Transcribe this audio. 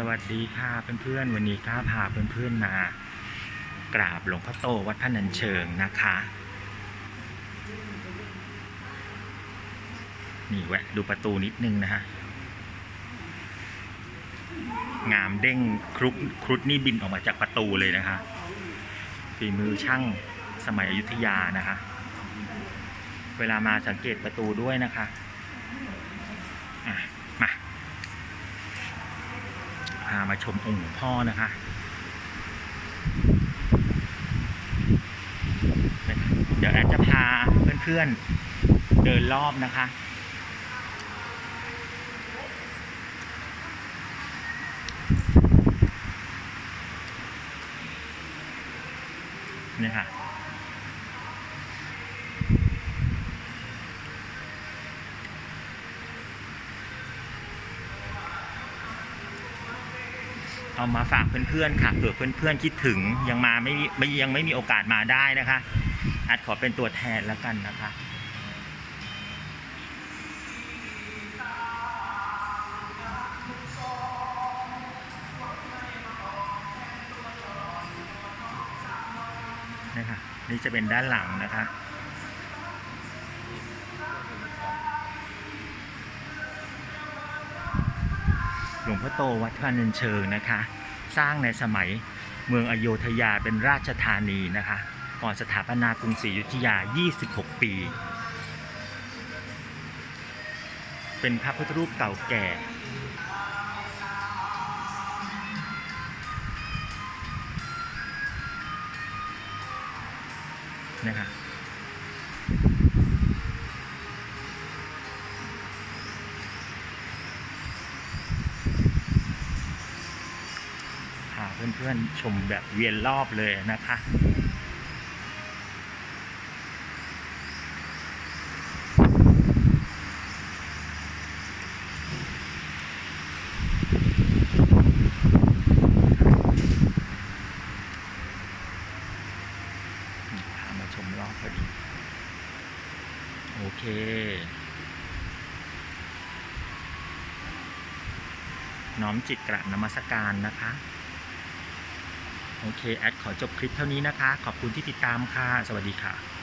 สวัสดีค่ะเพื่อนๆวันนี้ข้าพาเพื่อนๆมากราบหลวงพ่อโตวัดพนัญเชิงนะคะ นี่แวะดูประตูนิดนึงนะฮะงามเด้งครุฑครุฑนี่บินออกมาจากประตูเลยนะคะฝีมือช่างสมัยอยุธยานะคะ เวลามาสังเกตประตูด้วยนะคะ อะ มา มาชมองค์หลวงพ่อนะคะเดี๋ยวแอดจะพาเพื่อนๆเดินรอบนะคะ เนี่ยค่ะ เอามาฝากเพื่อนๆค่ะเผื่อเพื่อนๆคิดถึงยังมาไม่ไม่ยังไม่มีโอกาสมาได้นะคะอาจขอเป็นตัวแทนแล้วกันนะคะนี่ค่ะนี่จะเป็นด้านหลังนะคะ หลวงพ่อโตวัดพระนัญเชิงนะคะ สร้างในสมัยเมืองอโยธยาเป็นราชธานีนะคะก่อนสถาปนากรุงศรีอยุธยา 26 ปี เป็นพระพุทธรูปเก่าแก่ นะคะ เพื่อนๆ ชมแบบเวียนรอบเลยนะคะพามาชมรอบพอดี โอเคน้อมจิตกระนมัสการนะคะ โอเคแอดขอจบคลิปเท่านี้นะคะ ขอบคุณที่ติดตามค่ะ สวัสดีค่ะ